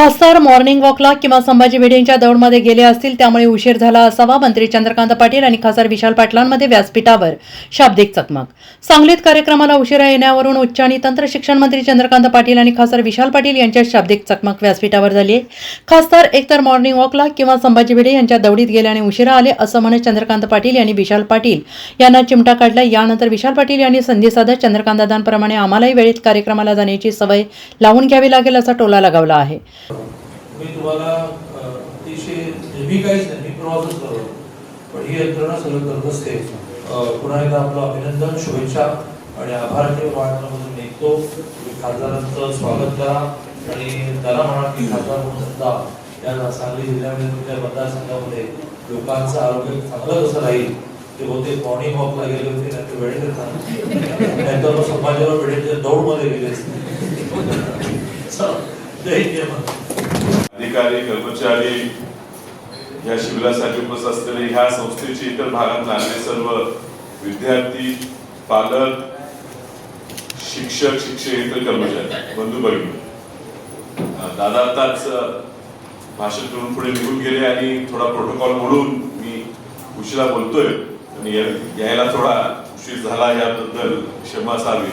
खासदार मॉर्निंग वॉकला किंवा संभाजी भिडेंच्या दौडमध्ये गेले असतील त्यामुळे उशीर झाला असावा मंत्री चंद्रकांत पाटील आणि खासदार विशाल पाटलांमध्ये व्यासपीठावर शाब्दिक चकमक. सांगलीत कार्यक्रमाला उशिरा येण्यावरून उच्च आणि तंत्र शिक्षण मंत्री चंद्रकांत पाटील आणि खासदार विशाल पाटील यांच्यात शाब्दिक चकमक व्यासपीठावर झाली आहे. खासदार एकतर मॉर्निंग वॉकला किंवा संभाजी भिडे यांच्या दौडीत गेल्याने उशिरा आले असं म्हणत चंद्रकांत पाटील यांनी विशाल पाटील यांना चिमटा काढला. यानंतर विशाल पाटील यांनी संधी साधत चंद्रकांतदांप्रमाणे आम्हालाही वेळेत कार्यक्रमाला जाण्याची सवय लावून घ्यावी लागेल असा टोला लगावला आहे. मी तुम्हाला अतिशय नेहमी काहीच नाही मी प्रवासच करतो. पण ही यंत्रणा सगळं करत असते. पुन्हा एकदा आपलं अभिनंदन शुभेच्छा आणि आभाराचे वाटण्यामधून निघतो. तुम्ही खासदारांचं स्वागत करा आणि त्याला म्हणा की खासदार म्हणून सुद्धा या सांगली जिल्ह्यामध्ये तुमच्या मतदारसंघामध्ये लोकांचं आरोग्य चांगलं कसं राहील? ते बहुतेक मॉर्निंग वॉकला गेले होते नाही तर वेळेत नाहीतर मग संभाजीराव वेळेच्या दौडमध्ये गेले. असते जय जय अधिकारी कर्मचारी या शिबिरासाठी उपस्थित असलेले ह्या संस्थेचे इतर भागात आलेले सर्व विद्यार्थी पालक शिक्षक शिक्षकेतर कर्मचारी बंधू भगिनी दादा आताच भाषण करून पुढे निघून गेले आणि थोडा प्रोटोकॉल म्हणून मी उशिरा बोलतोय. आणि यायला थोडा उशीर झाला याबद्दल क्षमा असावी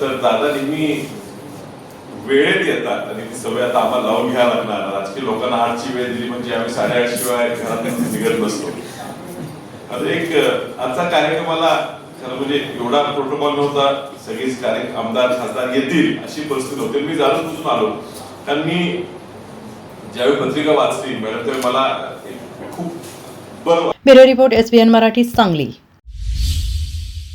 तर दादा नेहमी वेळेत येतात आणि ती सवय आता आम्हाला लावून घ्यायला लागणार. राजकीय लोकांना आठची वेळ दिली म्हणजे आम्ही साडेआठ शिवाय घरातून निघत बसतो. आता एक आजचा कार्यक्रमाला खरं म्हणजे एवढा प्रोटोकॉल नव्हता. सगळीच कार्य आमदार खासदार येतील अशी परिस्थिती होती. मी जाणून बुजून आलो. कारण मी ज्यावेळी पत्रिका वाचली मॅडम त्यावेळी मला खूप बरं bureau report SBN Marathi Sangli.